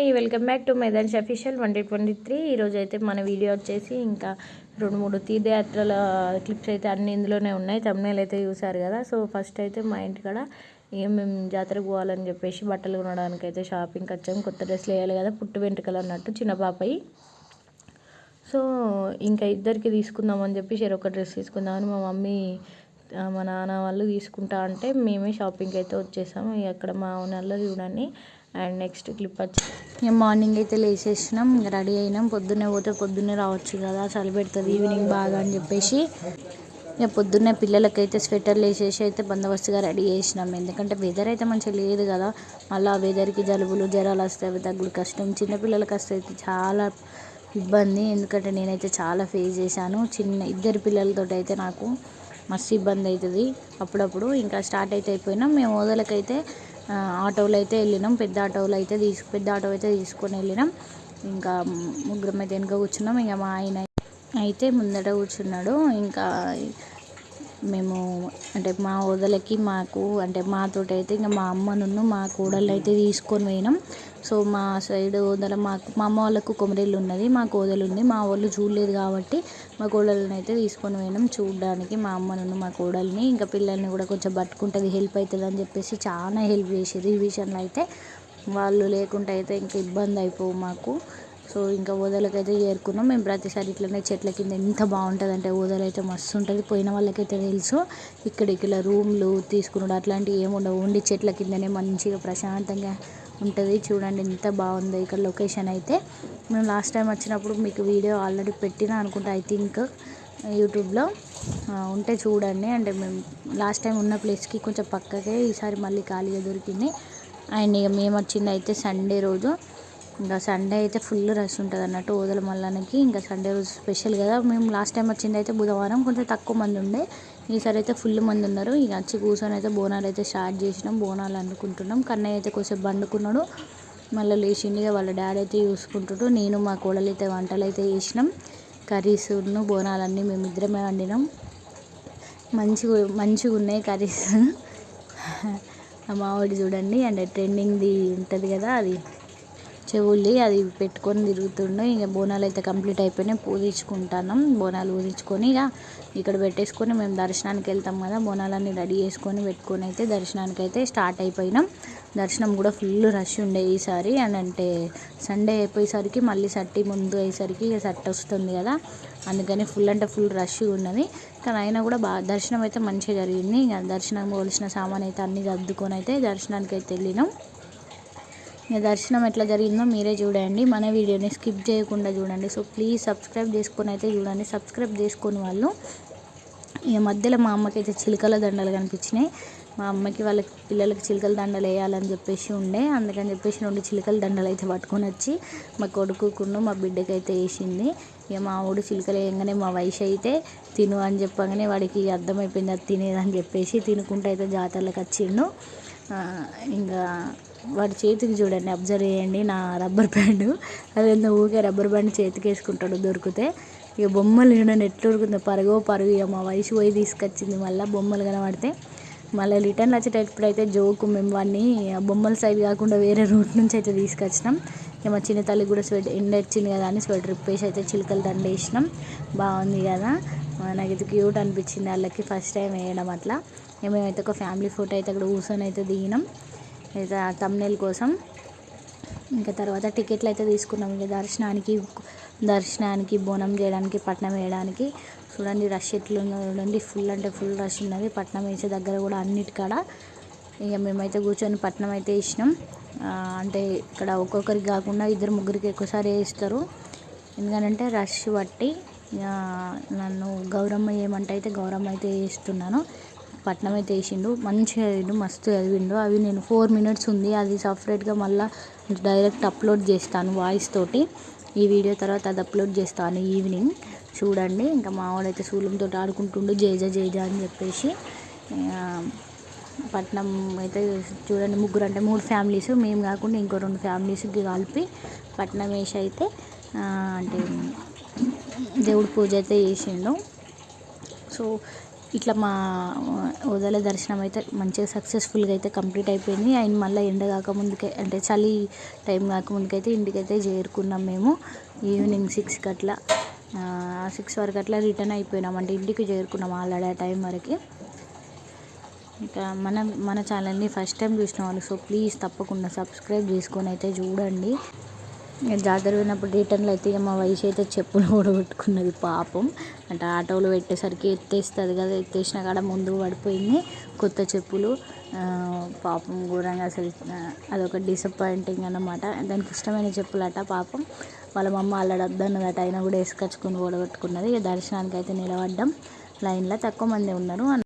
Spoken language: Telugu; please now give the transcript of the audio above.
Hi welcome back to Maidans official twenty twenty three. ఈరోజు అయితే మన వీడియో వచ్చేసి ఇంకా రెండు మూడు తీర్థయాత్రల క్లిప్స్ అయితే అన్ని ఇందులోనే ఉన్నాయి. తమిళ అయితే చూసారు కదా. సో ఫస్ట్ అయితే మా ఇంటికాడ ఏం మేము జాతరకు పోవాలని చెప్పేసి బట్టలు కొనడానికి అయితే షాపింగ్కి వచ్చాము కొత్త డ్రెస్లు వేయాలి కదా పుట్టు వెంట్రుకలు అన్నట్టు చిన్న పాపయి. సో ఇంకా ఇద్దరికి తీసుకుందామని చెప్పేసి ఒక డ్రెస్ తీసుకుందామని మా మమ్మీ మా నాన్న వాళ్ళు తీసుకుంటా అంటే మేమే షాపింగ్కి అయితే వచ్చేసాము. అక్కడ మా ఓనర్లో చూడండి. అండ్ నెక్స్ట్ క్లిప్ వచ్చి ఇక మార్నింగ్ అయితే లేచేసినాం ఇంకా రెడీ అయినాం. పొద్దున్నే పోతే పొద్దున్నే రావచ్చు కదా చలి పెడుతుంది ఈవినింగ్ బాగా అని చెప్పేసి. ఇక పొద్దున్నే పిల్లలకైతే స్వెటర్లు వేసేసి అయితే బందోబస్తుగా రెడీ చేసినాం. ఎందుకంటే వెదర్ అయితే మంచిగా లేదు కదా. మళ్ళీ ఆ వెదర్కి జలుబులు జ్వరాలు వస్తాయి తగ్గులు కష్టం. చిన్నపిల్లలకి వస్తే చాలా ఇబ్బంది. ఎందుకంటే నేనైతే చాలా ఫేస్ చేశాను. చిన్న ఇద్దరు పిల్లలతో అయితే నాకు మస్తు ఇబ్బంది అవుతుంది. అప్పుడప్పుడు ఇంకా స్టార్ట్ అయితే అయిపోయినాం. మేము ఓదలకైతే ఆటోలో అయితే వెళ్ళినాం. పెద్ద ఆటోలో అయితే తీసుకు పెద్ద ఆటో అయితే తీసుకొని వెళ్ళినాం. ఇంకా ముగ్గురం అయితే వెనుక కూర్చున్నాం. ఇంకా మా ఆయన అయితే ముందట కూర్చున్నాడు. ఇంకా మేము అంటే మా వదలకి మాకు అంటే మాతోటి అయితే ఇంకా మా అమ్మను మా కోడళ్ళు అయితే తీసుకొని పోయినాం. సో మా సైడ్ వదల మాకు మా అమ్మ వాళ్ళకు కొమరేళ్ళు ఉన్నది మా కోదలు ఉంది. మా వాళ్ళు చూడలేదు కాబట్టి మా కోడళ్ళని అయితే తీసుకొని పోయినాం. చూడడానికి మా అమ్మను మా కోడల్ని ఇంకా పిల్లల్ని కూడా కొంచెం పట్టుకుంటుంది హెల్ప్ అవుతుంది అని చెప్పేసి చాలా హెల్ప్ చేసేది. ఈ విషయంలో అయితే వాళ్ళు లేకుంటే అయితే ఇంకా ఇబ్బంది అయిపోవు మాకు. సో ఇంకా ఓదలకైతే చేరుకున్నాం మేము ప్రతిసారి ఇట్లనే చెట్ల కింద ఎంత బాగుంటుంది అంటే ఓదలు అయితే మస్తు ఉంటుంది పోయిన వాళ్ళకైతే తెలుసు. ఇక్కడ ఇక్కడ రూమ్లు తీసుకున్నాడు. అట్లాంటివి ఏమి ఉండవు. ఓన్లీ చెట్ల కిందనే మంచిగా ప్రశాంతంగా ఉంటుంది. చూడండి ఎంత బాగుందో ఇక్కడ లొకేషన్ అయితే. మేము లాస్ట్ టైం వచ్చినప్పుడు మీకు వీడియో ఆల్రెడీ పెట్టినా అనుకుంటా ఐ థింక్ యూట్యూబ్లో. ఉంటే చూడండి. అంటే మేము లాస్ట్ టైం ఉన్న ప్లేస్కి కొంచెం పక్కకే ఈసారి మళ్ళీ ఖాళీగా దొరికింది. అండ్ ఇక మేము వచ్చింది అయితే సండే రోజు. ఇంకా సండే అయితే ఫుల్ రష్ ఉంటుంది అన్నట్టు ఓదల మల్లానికి ఇంకా సండే రోజు స్పెషల్ కదా. మేము లాస్ట్ టైం వచ్చింది అయితే బుధవారం. కొంచెం తక్కువ మంది ఉండే. ఈసారి అయితే ఫుల్ మంది ఉన్నారు. ఇక వచ్చి కూర్చొని అయితే బోనాలు అయితే స్టార్ట్ చేసినాం. బోనాలు అనుకుంటున్నాం కన్నయ్య అయితే కొంచెం బండుకున్నాడు మళ్ళీ లేచిండి. వాళ్ళ డాడీ అయితే చూసుకుంటుడు. నేను మా కోడలు అయితే వంటలు అయితే చేసినాం. కర్రీస్ బోనాలన్నీ మేము ఇద్దరమే వండినాం. మంచిగా మంచిగా ఉన్నాయి కర్రీస్. మామిడి చూడండి. అండ్ ట్రెండింగ్ది ఉంటుంది కదా అది. చెవుల్ది అది పెట్టుకొని తిరుగుతుండే. ఇక బోనాలు అయితే కంప్లీట్ అయిపోయినాయి. పూజించుకుంటున్నాం బోనాలు పూజించుకొని ఇక ఇక్కడ పెట్టేసుకొని మేము దర్శనానికి వెళ్తాం కదా. బోనాలన్నీ రెడీ చేసుకొని పెట్టుకొని అయితే దర్శనానికి అయితే స్టార్ట్ అయిపోయినాం. దర్శనం కూడా ఫుల్ రష్ ఉండే ఈసారి. అని అంటే సండే అయిపోయేసరికి మళ్ళీ సట్టి ముందు అయ్యేసరికి ఇక సట్ వస్తుంది కదా. అందుకని ఫుల్ అంటే ఫుల్ రష్ ఉన్నది. కానీ అయినా కూడా బాగా దర్శనం అయితే మంచిగా జరిగింది. ఇక దర్శనం పోలిసిన సామాన్ అయితే అన్నీ సర్దుకొని అయితే దర్శనానికి అయితే వెళ్ళినాం. దర్శనం ఎట్లా జరిగిందో మీరే చూడండి. మన వీడియోని స్కిప్ చేయకుండా చూడండి. సో ప్లీజ్ సబ్స్క్రైబ్ చేసుకొని అయితే చూడండి. సబ్స్క్రైబ్ చేసుకొని వాళ్ళు ఇక మధ్యలో మా అమ్మకి అయితే చిలుకల దండలు కనిపించినాయి. మా అమ్మకి వాళ్ళ పిల్లలకి చిలుకల దండలు వేయాలని చెప్పేసి ఉండే. అందుకని చెప్పేసి రెండు చిలుకల దండలు అయితే పట్టుకొని వచ్చి మా కొడుకుకును మా బిడ్డకి అయితే వేసింది. ఇక మా ఆవిడ చిలుకలు వేయగానే మా వయసు అయితే తిను అని చెప్పగానే వాడికి అర్థమైపోయింది అది తినేదని చెప్పేసి తినుకుంటూ అయితే జాతరలకు వచ్చిండు. ఇంకా వాడి చేతికి చూడండి అబ్జర్వ్ చేయండి నా రబ్బర్ బ్యాండ్ అదేందో ఊకే రబ్బర్ బ్యాండ్ చేతికి వేసుకుంటాడు దొరికితే. ఇక బొమ్మలు చూడండి ఎట్లా ఉరుకుందో పరుగో పరుగు ఇక మా వయసు పోయి తీసుకొచ్చింది మళ్ళీ బొమ్మలు కనబడితే. మళ్ళీ రిటర్న్ వచ్చేటప్పుడైతే జోకు మేము వాడిని బొమ్మల సైడ్ కాకుండా వేరే రూట్ నుంచి అయితే తీసుకొచ్చినాం. ఇక మా చిన్న తల్లికి కూడా స్వెటర్ ఎండ వచ్చింది కదా అని స్వెటర్ ఇప్పేసి అయితే చిలుకలు దండ వేసినాం బాగుంది కదా? నాకు ఇది క్యూట్ అనిపించింది వాళ్ళకి ఫస్ట్ టైం వేయడం అట్లా. మేమైతే ఒక ఫ్యామిలీ ఫోటో అయితే అక్కడ కూర్చొని అయితే దిగినాం. తమ్నేల్ కోసం. ఇంకా తర్వాత టికెట్లు అయితే తీసుకున్నాం. ఇంకా దర్శనానికి దర్శనానికి బోనం చేయడానికి పట్నం వేయడానికి. చూడండి రష్ ఎట్లుందో చూడండి. ఫుల్ అంటే ఫుల్ రష్ ఉన్నది. పట్నం వేసే దగ్గర కూడా అన్నిటికాడ. ఇక మేమైతే కూర్చొని పట్నం అయితే వేసినాం. అంటే ఇక్కడ ఒక్కొక్కరికి కాకుండా ఇద్దరు ముగ్గురికి ఎక్కువసారి వేస్తారు. ఎందుకంటే రష్ బట్టి నన్ను గౌరమ్మ ఏమంటే అయితే గౌరమ్మ అయితే వేస్తున్నాను. పట్నం అయితే వేసిండు. మంచిగా చదివిండు మస్తు చదివిండు. అవి నేను ఫోర్ మినిట్స్ ఉంది అది సపరేట్గా మళ్ళీ డైరెక్ట్ అప్లోడ్ చేస్తాను వాయిస్ తోటి. ఈ వీడియో తర్వాత అది అప్లోడ్ చేస్తాను ఈవినింగ్ చూడండి ఇంకా మావాడైతే శూలంతో ఆడుకుంటుండు. జేజ జేజ అని చెప్పేసి. పట్నం అయితే చూడండి ముగ్గురు అంటే మూడు ఫ్యామిలీస్ మేము కాకుండా ఇంకో రెండు ఫ్యామిలీస్కి కలిపి పట్నం వేసి అయితే అంటే దేవుడి పూజ అయితే చేసిండు. సో ఇట్లా మా ఓదల దర్శనం అయితే మంచిగా సక్సెస్ఫుల్గా అయితే కంప్లీట్ అయిపోయింది. అండ్ మళ్ళీ ఎండ కాకముందుకే అంటే చలి టైం కాకముందుకైతే ఇంటికైతే చేరుకున్నాం మేము. ఈవినింగ్ సిక్స్కి అట్లా సిక్స్ వరకు అట్లా రిటర్న్ అయిపోయినాం. అంటే ఇంటికి చేరుకున్నాం ఆల్రెడీ ఆ టైం వరకు. ఇంకా మన మన ఛానల్ని ఫస్ట్ టైం చూసిన వాళ్ళు సో ప్లీజ్ తప్పకుండా సబ్స్క్రైబ్ చేసుకొని అయితే చూడండి. ఇక జాతర పోయినప్పుడు రిటర్న్లో అయితే ఇక మా వయసు అయితే చెప్పులు కూడా పెట్టుకున్నది పాపం. అంటే ఆటోలో పెట్టేసరికి ఎత్తేస్తుంది కదా ఎత్తేసిన కాడ ముందు పడిపోయింది కొత్త చెప్పులు. పాపం ఘోరంగా అసలు అదొక డిసప్పాయింటింగ్ అన్నమాట. దానికి ఇష్టమైన చెప్పులట పాపం. వాళ్ళ మమ్మ అల్లడద్దన్నదట అయినా కూడా వేసుకొచ్చుకొని ఓడగొట్టుకున్నది. ఇక దర్శనానికి అయితే నిలబడ్డాం. లైన్లో తక్కువ మంది ఉన్నారు